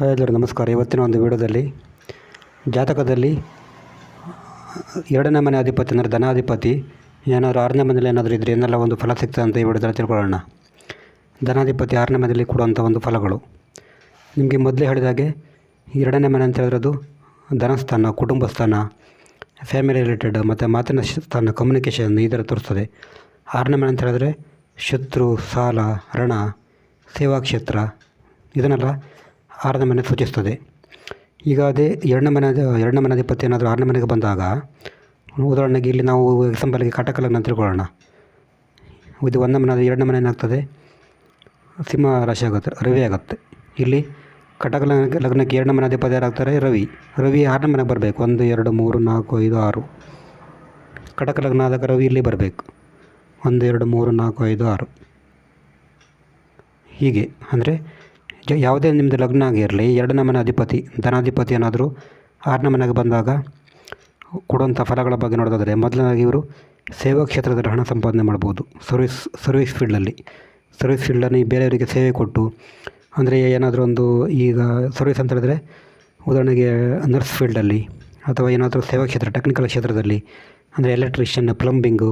Hi ಎಲ್ಲರಿಗೂ ನಮಸ್ಕಾರ. ಇವತ್ತಿನ ಒಂದು ವಿಡಿಯೋದಲ್ಲಿ ಜಾತಕದಲ್ಲಿ ಎರಡನೇ ಮನೆ ಅಧಿಪತಿ ಅಂದರೆ ಧನಾಧಿಪತಿ, ಏನಾದರೂ ಆರನೇ ಮನೇಲಿ ಏನಾದರೂ ಇದ್ದರೆ ಏನೆಲ್ಲ ಒಂದು ಫಲ ಸಿಗ್ತದೆ ಅಂತ ಈ ವಿಡಿಯೋದಲ್ಲಿ ತಿಳ್ಕೊಳ್ಳೋಣ. ಧನಾಧಿಪತಿ ಆರನೇ ಮನೆಯಲ್ಲಿ ಕೊಡುವಂಥ ಒಂದು ಫಲಗಳು. ನಿಮಗೆ ಮೊದಲೇ ಹೇಳಿದಾಗೆ ಎರಡನೇ ಮನೆ ಅಂತ ಹೇಳಿರೋದು ಧನಸ್ಥಾನ ಕುಟುಂಬ ಸ್ಥಾನ ಫ್ಯಾಮಿಲಿ ರಿಲೇಟೆಡ್ ಮತ್ತು ಮಾತಿನ ಸ್ಥಾನ ಕಮ್ಯುನಿಕೇಷನ್ ಈ ಥರ ತೋರಿಸ್ತದೆ. ಆರನೇ ಮನೆ ಅಂತ ಹೇಳಿದ್ರೆ ಶತ್ರು, ಸಾಲ ರಣ ಸೇವಾ ಕ್ಷೇತ್ರ, ಇದನ್ನೆಲ್ಲ ಆರನೇ ಮನೆ ಸೂಚಿಸ್ತದೆ ಈಗ ಅದೇ ಎರಡನೇ ಮನೆ ಎರಡನೇ ಮನೆ ಅಧಿಪತಿ ಏನಾದರೂ ಆರನೇ ಮನೆಗೆ ಬಂದಾಗ, ಉದಾಹರಣೆಗೆ ಇಲ್ಲಿ ನಾವು ಎಕ್ಸಾಂಪಲ್ಗೆ ಕಟಕಲಗ್ನ ಅಂತ ತಿಳ್ಕೊಳ್ಳೋಣ ಇದು ಒಂದನೇ ಮನೆ ಎರಡನೇ ಮನೆ ಏನಾಗ್ತದೆ ಸಿಂಹ ರಾಶಿ ಆಗುತ್ತೆ, ರವಿ ಆಗುತ್ತೆ. ಇಲ್ಲಿ ಕಟಕ ಲಗ್ನ- ಲಗ್ನಕ್ಕೆ ಎರಡನೇ ಮನೆ ಅಧಿಪತಿ ಯಾರಾಗ್ತಾರೆ ರವಿ. ರವಿ ಆರನೇ ಮನೆಗೆ ಬರಬೇಕು. ಒಂದು, ಎರಡು, ಮೂರು, ನಾಲ್ಕು, ಐದು, ಆರು. ಕಟಕ ಲಗ್ನ ಆದಾಗ ರವಿ ಇಲ್ಲಿ ಬರಬೇಕು. ಒಂದು, ಎರಡು, ಮೂರು, ನಾಲ್ಕು, ಐದು, ಆರು. ಹೀಗೆ. ಅಂದರೆ ಯಾವುದೇ ನಿಮ್ಮದು ಲಗ್ನ ಆಗಿರಲಿ ಎರಡನೇ ಮನೆ ಅಧಿಪತಿ ಧನಾಧಿಪತಿ ಏನಾದರೂ ಆರನೇ ಮನೆಗೆ ಬಂದಾಗ ಕೊಡುವಂಥ ಫಲಗಳ ಬಗ್ಗೆ ನೋಡೋದಾದರೆ ಮೊದಲನೇದಾಗಿ ಇವರು ಸೇವಾ ಕ್ಷೇತ್ರದಲ್ಲಿ ಹಣ ಸಂಪಾದನೆ ಮಾಡ್ಬೋದು. ಸರ್ವಿಸ್ ಸರ್ವಿಸ್ ಫೀಲ್ಡಲ್ಲಿ. ಸರ್ವಿಸ್ ಫೀಲ್ಡಲ್ಲಿ ಬೇರೆಯವರಿಗೆ ಸೇವೆ ಕೊಟ್ಟು, ಅಂದರೆ ಏನಾದರೂ ಒಂದು ಈಗ ಸರ್ವಿಸ್ ಅಂತ ಹೇಳಿದ್ರೆ ಉದಾಹರಣೆಗೆ ನರ್ಸ್ ಫೀಲ್ಡಲ್ಲಿ ಅಥವಾ ಏನಾದರೂ ಸೇವಾ ಕ್ಷೇತ್ರ, ಟೆಕ್ನಿಕಲ್ ಕ್ಷೇತ್ರದಲ್ಲಿ, ಅಂದರೆ ಎಲೆಕ್ಟ್ರಿಷಿಯನ್, ಪ್ಲಂಬಿಂಗು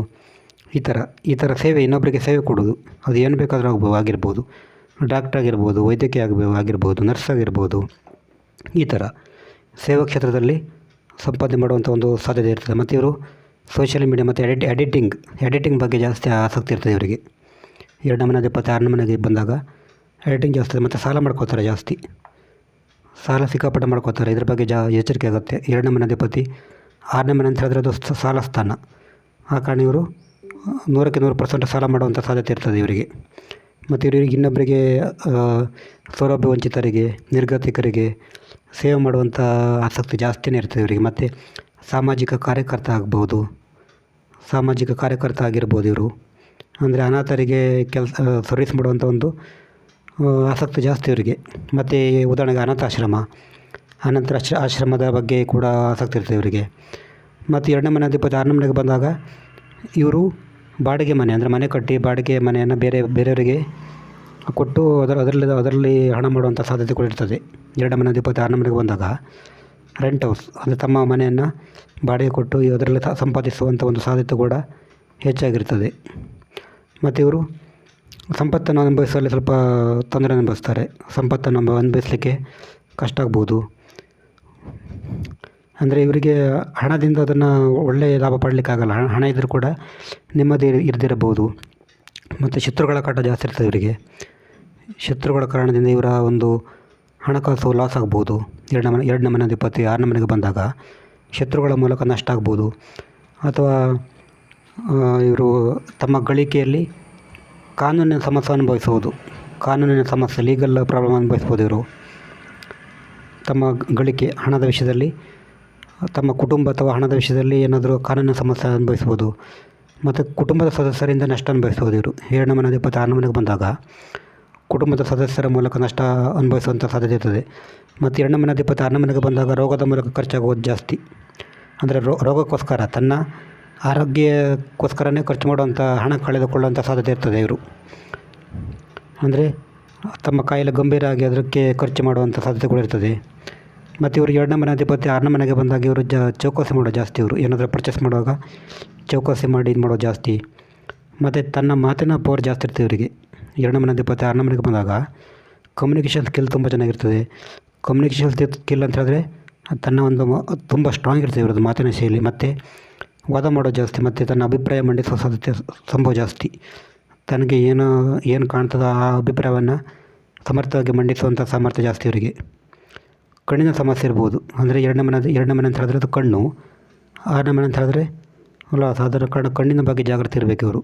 ಈ ಥರ ಈ ಥರ ಸೇವೆ ಇನ್ನೊಬ್ಬರಿಗೆ ಸೇವೆ ಕೊಡೋದು ಅದು ಏನು ಬೇಕಾದರೂ ಆಗಿರ್ಬೋದು. ಡಾಕ್ಟ್ರ್ ಆಗಿರ್ಬೋದು, ವೈದ್ಯಕೀಯ ಆಗಿ ಆಗಿರ್ಬೋದು, ನರ್ಸ್ ಆಗಿರ್ಬೋದು, ಈ ಥರ ಸೇವಾ ಕ್ಷೇತ್ರದಲ್ಲಿ ಸಂಪಾದನೆ ಮಾಡುವಂಥ ಒಂದು ಸಾಧ್ಯತೆ ಇರ್ತದೆ. ಮತ್ತು ಇವರು ಸೋಷಿಯಲ್ ಮೀಡಿಯಾ ಮತ್ತು ಎಡಿಟ್ ಎಡಿಟಿಂಗ್ ಎಡಿಟಿಂಗ್ ಬಗ್ಗೆ ಜಾಸ್ತಿ ಆಸಕ್ತಿ ಇರ್ತದೆ ಇವರಿಗೆ. ಎರಡನೇ ಮನೆಗೆ ಇಪ್ಪತ್ತು ಆರನೇ ಮನೆಗೆ ಬಂದಾಗ ಎಡಿಟಿಂಗ್ ಜಾಸ್ತಿ ಮತ್ತು ಸಾಲ ಮಾಡ್ಕೋತಾರೆ ಜಾಸ್ತಿ. ಸಾಲ ಸಿಕ್ಕಾಪಟ್ಟೆ ಮಾಡ್ಕೋತಾರೆ ಇದ್ರ ಬಗ್ಗೆ ಜಾ, ಎಚ್ಚರಿಕೆ ಆಗುತ್ತೆ. ಎರಡನೇ ಮನೆ ಅಧಿಪತಿ ಆರನೇ ಮನೆ ಅಂತ ಹೇಳಿದ್ರೆ ಅದು ಸಾಲ ಸ್ಥಾನ. ಆ ಕಾರಣ ಇವರು ನೂರಕ್ಕೆ ನೂರು ಪರ್ಸೆಂಟ್ ಸಾಲ ಮಾಡುವಂಥ ಸಾಧ್ಯತೆ ಇರ್ತದೆ ಇವರಿಗೆ. ಮತ್ತು ಇವರಿಗೆ ಇನ್ನೊಬ್ಬರಿಗೆ ಸೌಲಭ್ಯ ವಂಚಿತರಿಗೆ ನಿರ್ಗತಿಕರಿಗೆ ಸೇವೆ ಮಾಡುವಂಥ ಆಸಕ್ತಿ ಜಾಸ್ತಿನೇ ಇರ್ತದೆ ಇವರಿಗೆ. ಮತ್ತು ಸಾಮಾಜಿಕ ಕಾರ್ಯಕರ್ತ ಆಗ್ಬೋದು, ಸಾಮಾಜಿಕ ಕಾರ್ಯಕರ್ತ ಆಗಿರ್ಬೋದು ಇವರು. ಅಂದರೆ ಅನಾಥರಿಗೆ ಕೆಲಸ ಸರ್ವಿಸ್ ಮಾಡುವಂಥ ಒಂದು ಆಸಕ್ತಿ ಜಾಸ್ತಿ ಇವರಿಗೆ. ಮತ್ತು ಉದಾಹರಣೆಗೆ ಅನಾಥಾಶ್ರಮ, ಅನಂತರ ಆಶ್ರ, ಆಶ್ರಮದ ಬಗ್ಗೆ ಕೂಡ ಆಸಕ್ತಿ ಇರ್ತದೆ ಇವರಿಗೆ. ಮತ್ತು ಎರಡನೇ ಮನೆ ಅಧಿಪತಿ ಆರನೇ ಮನೆಗೆ ಬಂದಾಗ ಇವರು ಬಾಡಿಗೆ ಮನೆ, ಅಂದರೆ ಮನೆ ಕಟ್ಟಿ ಬಾಡಿಗೆ ಮನೆಯನ್ನು ಬೇರೆ, ಬೇರೆಯವರಿಗೆ ಕೊಟ್ಟು ಅದರ, ಅದರಲ್ಲಿ ಅದರಲ್ಲಿ ಹಣ ಮಾಡುವಂಥ ಸಾಧ್ಯತೆ ಕೂಡ ಇರ್ತದೆ. ಎರಡನೇ ಮನೆ ಅಧಿಪತಿ ಆರನೇ ಮನೆಗೆ ಬಂದಾಗ ರೆಂಟ್ ಹೌಸ್ ಅಂದರೆ ತಮ್ಮ ಮನೆಯನ್ನು ಬಾಡಿಗೆ ಕೊಟ್ಟು ಅದರಲ್ಲಿ ಸಂಪಾದಿಸುವಂಥ ಒಂದು ಸಾಧ್ಯತೆ ಕೂಡ ಹೆಚ್ಚಾಗಿರ್ತದೆ. ಮತ್ತು ಇವರು ಸಂಪತ್ತನ್ನು ಅನುಭವಿಸುವಲ್ಲಿ ಸ್ವಲ್ಪ ತೊಂದರೆ ಅನುಭವಿಸ್ತಾರೆ. ಸಂಪತ್ತನ್ನು ಅನುಭ- ಅನುಭವಿಸಲಿಕ್ಕೆ ಕಷ್ಟ ಆಗ್ಬೋದು. ಅಂದರೆ ಇವರಿಗೆ ಹಣದಿಂದ ಅದನ್ನು ಒಳ್ಳೆಯ ಲಾಭ ಪಡಲಿಕ್ಕಾಗಲ್ಲ. ಹಣ ಹಣ ಇದ್ದರೂ ಕೂಡ ನೆಮ್ಮದಿ ಇರದಿರಬಹುದು. ಮತ್ತು ಶತ್ರುಗಳ ಕಾಟ ಜಾಸ್ತಿ ಇರ್ತದೆ ಇವರಿಗೆ. ಶತ್ರುಗಳ ಕಾರಣದಿಂದ ಇವರ ಒಂದು ಹಣಕಾಸು ಲಾಸ್ ಆಗ್ಬೋದು. ಎರಡನೇ ಮನೆ ಎರಡನೇ ಮನೆ ಅಧಿಪತಿ ಆರನೇ ಮನೆಗೆ ಬಂದಾಗ ಶತ್ರುಗಳ ಮೂಲಕ ನಷ್ಟ ಆಗ್ಬೋದು. ಅಥವಾ ಇವರು ತಮ್ಮ ಗಳಿಕೆಯಲ್ಲಿ ಕಾನೂನಿನ ಸಮಸ್ಯೆ ಅನುಭವಿಸುವುದು ಕಾನೂನಿನ ಸಮಸ್ಯೆ ಲೀಗಲ್ ಪ್ರಾಬ್ಲಮ್ ಅನುಭವಿಸ್ಬೋದು ಇವರು. ತಮ್ಮ ಗಳಿಕೆ, ಹಣದ ವಿಷಯದಲ್ಲಿ ತಮ್ಮ ಕುಟುಂಬ ಅಥವಾ ಹಣದ ವಿಷಯದಲ್ಲಿ ಏನಾದರೂ ಕಾನೂನಿನ ಸಮಸ್ಯೆ ಅನುಭವಿಸ್ಬೋದು ಮತ್ತು ಕುಟುಂಬದ ಸದಸ್ಯರಿಂದ ನಷ್ಟ ಅನುಭವಿಸ್ಬೋದು ಇವರು. ಎರಡನೇ ಮನೆ ಅಧಿಪತಿ ಆರನೇ ಮನೆಗೆ ಬಂದಾಗ ಕುಟುಂಬದ ಸದಸ್ಯರ ಮೂಲಕ ನಷ್ಟ ಅನುಭವಿಸುವಂಥ ಸಾಧ್ಯತೆ ಇರ್ತದೆ. ಮತ್ತು ಎರಡನೇ ಮನೆ ಅಧಿಪತಿ ಆರನೇ ಮನೆಗೆ ಬಂದಾಗ ರೋಗದ ಮೂಲಕ ಖರ್ಚಾಗುವುದು ಜಾಸ್ತಿ. ಅಂದರೆ ರೋ, ರೋಗಕ್ಕೋಸ್ಕರ ತನ್ನ ಆರೋಗ್ಯಕ್ಕೋಸ್ಕರನೇ ಖರ್ಚು ಮಾಡುವಂಥ ಹಣ ಕಳೆದುಕೊಳ್ಳುವಂಥ ಸಾಧ್ಯತೆ ಇರ್ತದೆ ಇವರು. ಅಂದರೆ ತಮ್ಮ ಕಾಯಿಲೆ ಗಂಭೀರ ಆಗಿ ಅದಕ್ಕೆ ಖರ್ಚು ಮಾಡುವಂಥ ಸಾಧ್ಯತೆಗಳು ಇರ್ತದೆ. ಮತ್ತು ಇವರು ಎರಡನೇ ಮನೆ ಅಧಿಪತಿ ಆರನೇ ಮನೆಗೆ ಬಂದಾಗ ಇವರು ಜ ಚೌಕಾಸಿ ಮಾಡೋ ಜಾಸ್ತಿ ಇವರು. ಏನಾದರೂ ಪರ್ಚೇಸ್ ಮಾಡುವಾಗ ಚೌಕಾಸಿ ಮಾಡಿ ಇದು ಮಾಡೋ ಜಾಸ್ತಿ. ಮತ್ತು ತನ್ನ ಮಾತಿನ ಪವರ್ ಜಾಸ್ತಿ ಇರ್ತದೆ ಇವರಿಗೆ. ಎರಡನೇ ಮನೆ ಅಧಿಪತಿ ಆರನೇ ಮನೆಗೆ ಬಂದಾಗ ಕಮ್ಯುನಿಕೇಷನ್ ಸ್ಕಿಲ್ ತುಂಬ ಚೆನ್ನಾಗಿರ್ತದೆ. ಕಮ್ಯುನಿಕೇಷನ್ ಸ್ಕಿಲ್ ಅಂತ ಹೇಳಿದ್ರೆ ತನ್ನ ಒಂದು ತುಂಬ ಸ್ಟ್ರಾಂಗ್ ಇರ್ತದೆ ಇವ್ರದ್ದು ಮಾತಿನ ಶೈಲಿ. ಮತ್ತು ವಾದ ಮಾಡೋ ಜಾಸ್ತಿ, ಮತ್ತು ತನ್ನ ಅಭಿಪ್ರಾಯ ಮಂಡಿಸೋ ಸಾಧ್ಯತೆ ಸಂಭವ ಜಾಸ್ತಿ. ತನಗೆ ಏನು ಏನು ಕಾಣ್ತದೋ ಆ ಅಭಿಪ್ರಾಯವನ್ನು ಸಮರ್ಥವಾಗಿ ಮಂಡಿಸುವಂಥ ಸಾಮರ್ಥ್ಯ ಜಾಸ್ತಿ ಇವರಿಗೆ ಕಣ್ಣಿನ ಸಮಸ್ಯೆ ಇರ್ಬೋದು. ಅಂದರೆ ಎರಡನೇ ಮನೆ ಎರಡನೇ ಮನೆ ಅಂತ ಹೇಳಿದ್ರೆ ಅದು ಕಣ್ಣು. ಆರನೇ ಮನೆ ಅಂತ ಹೇಳಿದ್ರೆ, ಅಲ್ಲ, ಸಾಧಾರಣ ಕಾರಣ ಕಣ್ಣಿನ ಬಗ್ಗೆ ಜಾಗೃತಿ ಇರಬೇಕು ಇವರು.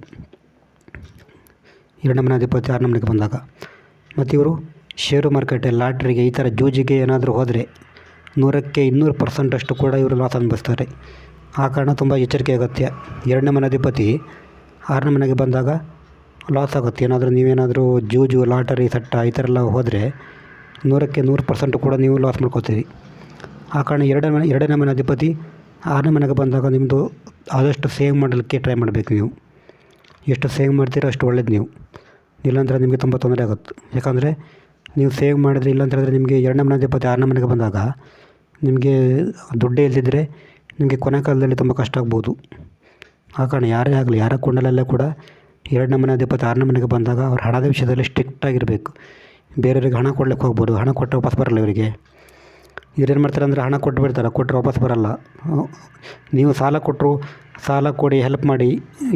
ಎರಡನೇ ಮನೆ ಅಧಿಪತಿ ಆರನೇ ಮನೆಗೆ ಬಂದಾಗ. ಮತ್ತು ಇವರು ಷೇರು ಮಾರ್ಕೆಟ್ ಲಾಟ್ರಿಗೆ ಈ ಥರ ಜೂಜಿಗೆ ಏನಾದರೂ ಹೋದರೆ ನೂರಕ್ಕೆ ಇನ್ನೂರು ಪರ್ಸೆಂಟಷ್ಟು ಕೂಡ ಇವರು ಲಾಸ್ ಅನುಭವಿಸ್ತಾರೆ. ಆ ಕಾರಣ ತುಂಬ ಎಚ್ಚರಿಕೆ ಅಗತ್ಯ. ಎರಡನೇ ಮನೆ ಅಧಿಪತಿ ಆರನೇ ಮನೆಗೆ ಬಂದಾಗ ಲಾಸ್ ಆಗುತ್ತೆ. ಏನಾದರೂ ನೀವೇನಾದರೂ ಜೂಜು ಲಾಟರಿ ಸಟ್ಟ ಈ ಥರ ಎಲ್ಲ ಹೋದರೆ ನೂರಕ್ಕೆ ನೂರು ಪರ್ಸೆಂಟು ಕೂಡ ನೀವು ಲಾಸ್ ಮಾಡ್ಕೋತೀರಿ. ಆ ಕಾರಣ ಎರಡನೇ ಮನೆ ಎರಡನೇ ಮನೆ ಅಧಿಪತಿ ಆರನೇ ಮನೆಗೆ ಬಂದಾಗ ನಿಮ್ಮದು ಆದಷ್ಟು ಸೇವ್ ಮಾಡಲಿಕ್ಕೆ ಟ್ರೈ ಮಾಡಬೇಕು ನೀವು. ಎಷ್ಟು ಸೇವ್ ಮಾಡ್ತೀರೋ ಅಷ್ಟು ಒಳ್ಳೇದು ನೀವು. ಇಲ್ಲಾಂದರೆ ನಿಮಗೆ ತುಂಬ ತೊಂದರೆ ಆಗುತ್ತೆ. ಯಾಕಂದರೆ ನೀವು ಸೇವ್ ಮಾಡಿದ್ರೆ ಇಲ್ಲ ಅಂತ ನಿಮಗೆ ಎರಡನೇ ಮನೆ ಅಧಿಪತಿ ಆರನೇ ಮನೆಗೆ ಬಂದಾಗ ನಿಮಗೆ ದುಡ್ಡೇ ಇಲ್ಲದಿದ್ದರೆ ನಿಮಗೆ ಕೊನೆ ಕಾಲದಲ್ಲಿ ತುಂಬ ಕಷ್ಟ ಆಗ್ಬೋದು. ಆ ಕಾರಣ ಯಾರೇ ಆಗಲಿ, ಯಾರ ಕುಂಡಲಲ್ಲೇ ಕೂಡ ಎರಡನೇ ಮನೆ ಅಧಿಪತಿ ಆರನೇ ಮನೆಗೆ ಬಂದಾಗ ಅವ್ರ ಹಣದ ವಿಷಯದಲ್ಲಿ ಸ್ಟ್ರಿಕ್ಟ್ ಆಗಿರಬೇಕು. ಬೇರೆಯವ್ರಿಗೆ ಹಣ ಕೊಡ್ಲಿಕ್ಕೆ ಹೋಗ್ಬೋದು, ಹಣ ಕೊಟ್ಟರೆ ವಾಪಸ್ ಬರಲ್ಲ ಇವರಿಗೆ. ಇವ್ರೇನು ಮಾಡ್ತಾರೆ ಅಂದರೆ ಹಣ ಕೊಟ್ಟು ಬಿಡ್ತಾರೆ, ಕೊಟ್ಟರೆ ವಾಪಸ್ ಬರಲ್ಲ. ನೀವು ಸಾಲ ಕೊಟ್ಟರು ಸಾಲ ಕೊಡಿ ಹೆಲ್ಪ್ ಮಾಡಿ,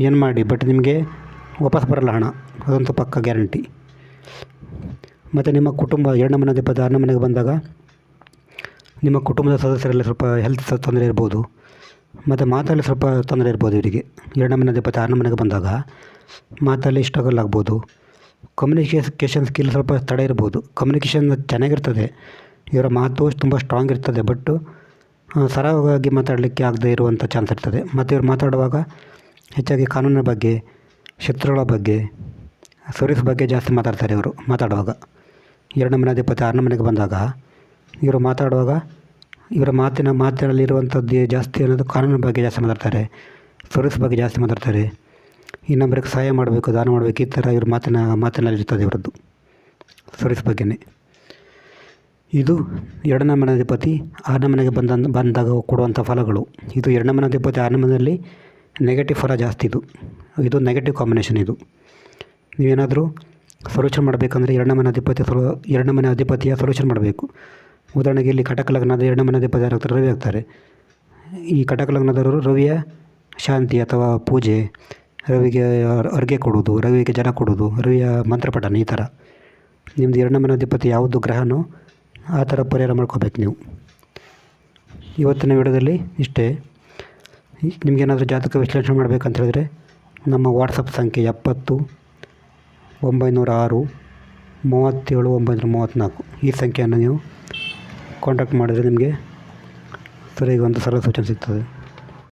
ಏನು ಮಾಡಿ ಬಟ್ ನಿಮಗೆ ವಾಪಸ್ ಬರಲ್ಲ ಹಣ. ಅದಂತೂ ಪಕ್ಕ ಗ್ಯಾರಂಟಿ. ಮತ್ತು ನಿಮ್ಮ ಕುಟುಂಬ, ಎರಡನೇ ಮನೆ ಅಧಿಪತಿ, ಆರನೇ ಮನೆಗೆ ಬಂದಾಗ ನಿಮ್ಮ ಕುಟುಂಬದ ಸದಸ್ಯರಲ್ಲಿ ಸ್ವಲ್ಪ ಹೆಲ್ತ್ ತೊಂದರೆ ಇರ್ಬೋದು. ಮತ್ತು ಮಾತಲ್ಲಿ ಸ್ವಲ್ಪ ತೊಂದರೆ ಇರ್ಬೋದು ಇವರಿಗೆ. ಎರಡನೇ ಮನೆ ಅಧಿಪತಿ, ಆರನೇ ಮನೆಗೆ ಬಂದಾಗ ಮಾತಲ್ಲಿ ಸ್ಟ್ರಗಲ್ ಆಗ್ಬೋದು. ಕಮ್ಯುನಿಕೇಷನ್ ಸ್ಕಿಲ್ ಸ್ವಲ್ಪ ತಡೆ ಇರ್ಬೋದು. ಕಮ್ಯುನಿಕೇಷನ್ ಚೆನ್ನಾಗಿರ್ತದೆ. ಇವರ ಮಾತು ತುಂಬ ಸ್ಟ್ರಾಂಗ್ ಇರ್ತದೆ. ಬಟ್ಟು ಸರಾಗವಾಗಿ ಮಾತಾಡಲಿಕ್ಕೆ ಆಗದೇ ಇರುವಂಥ ಚಾನ್ಸ್ ಇರ್ತದೆ. ಮತ್ತು ಇವರು ಮಾತಾಡುವಾಗ ಹೆಚ್ಚಾಗಿ ಕಾನೂನಿನ ಬಗ್ಗೆ, ಶತ್ರುಗಳ ಬಗ್ಗೆ ಸರ್ವಿಸ್ ಬಗ್ಗೆ ಜಾಸ್ತಿ ಮಾತಾಡ್ತಾರೆ ಇವರು ಮಾತಾಡುವಾಗ. ಎರಡನೇ ಅಧಿಪತಿ ಆರನೇ ಮನೆಗೆ ಬಂದಾಗ ಇವರು ಮಾತಾಡುವಾಗ ಇವರ ಮಾತಿನ ಮಾತಿನಲ್ಲಿರುವಂಥದ್ದು ಜಾಸ್ತಿ ಅನ್ನೋದು ಕಾನೂನಿನ ಬಗ್ಗೆ ಜಾಸ್ತಿ ಮಾತಾಡ್ತಾರೆ. ಸರ್ವಿಸ್ ಬಗ್ಗೆ ಜಾಸ್ತಿ ಮಾತಾಡ್ತಾರೆ. ಇನ್ನೊಬ್ಬರಿಗೆ ಸಹಾಯ ಮಾಡಬೇಕು, ದಾನ ಮಾಡಬೇಕು, ಈ ಥರ ಇವ್ರ ಮಾತಿನ ಮಾತಿನಲ್ಲಿರ್ತದೆ ಇವರದ್ದು. ಸರ್ವಿಸ್ ಬಗ್ಗೆನೇ. ಇದು ಎರಡನೇ ಮನೆ ಅಧಿಪತಿ ಆರನೇ ಮನೆಗೆ ಬಂದ ಬಂದಾಗ ಕೊಡುವಂಥ ಫಲಗಳು. ಇದು ಎರಡನೇ ಮನೆ ಅಧಿಪತಿ ಆರನೇ ಮನೆಯಲ್ಲಿ ನೆಗೆಟಿವ್ ಫಲ ಜಾಸ್ತಿ ಇದು. ಇದು ನೆಗೆಟಿವ್ ಕಾಂಬಿನೇಷನ್ ಇದು. ನೀವೇನಾದರೂ ಸೊಲ್ಯೂಷನ್ ಮಾಡಬೇಕಂದ್ರೆ ಎರಡನೇ ಮನೆ ಅಧಿಪತಿ ಸೊಲ ಎರಡನೇ ಮನೆ ಅಧಿಪತಿಯ ಸೊಲ್ಯೂಷನ್ ಮಾಡಬೇಕು. ಉದಾಹರಣೆಗೆ ಇಲ್ಲಿ ಕಟಕ ಲಗ್ನದ ಎರಡನೇ ಮನೆ ಅಧಿಪತಿ ಯಾರಾಗ್ತಾರೆ ರವಿ ಆಗ್ತಾರೆ. ಈ ಕಟಕ ಲಗ್ನದವರು ರವಿಯ ಶಾಂತಿ ಅಥವಾ ಪೂಜೆ ರವಿಗೆ ಅರ್ಗೆ ಕೊಡೋದು, ರವಿಗೆ ಜನ ಕೊಡೋದು, ರವಿಯ ಮಂತ್ರಪಠನ ಈ ಥರ ನಿಮ್ಮದು ಎರಡನೇ ಮನಾಧಿಪತಿ ಯಾವುದು ಗ್ರಹನೋ ಆ ಥರ ಪರಿಹಾರ ಮಾಡ್ಕೋಬೇಕು ನೀವು. ಇವತ್ತಿನ ವಿಡಿಯೋದಲ್ಲಿ ಇಷ್ಟೇ. ನಿಮಗೇನಾದರೂ ಜಾತಕ ವಿಶ್ಲೇಷಣೆ ಮಾಡಬೇಕಂತ ಹೇಳಿದರೆ ನಮ್ಮ ವಾಟ್ಸಪ್ ಸಂಖ್ಯೆ ಎಪ್ಪತ್ತು, ಒಂಬೈನೂರ ಆರು, ಮೂವತ್ತೇಳು, ಒಂಬೈನೂರ ಮೂವತ್ತ್ನಾಲ್ಕು. ಈ ಸಂಖ್ಯೆಯನ್ನು ನೀವು ಕಾಂಟ್ಯಾಕ್ಟ್ ಮಾಡಿದರೆ ನಿಮಗೆ ಸರಿಯಾಗಿ ಒಂದು ಸರಳ ಸೂಚನೆ ಸಿಗ್ತದೆ.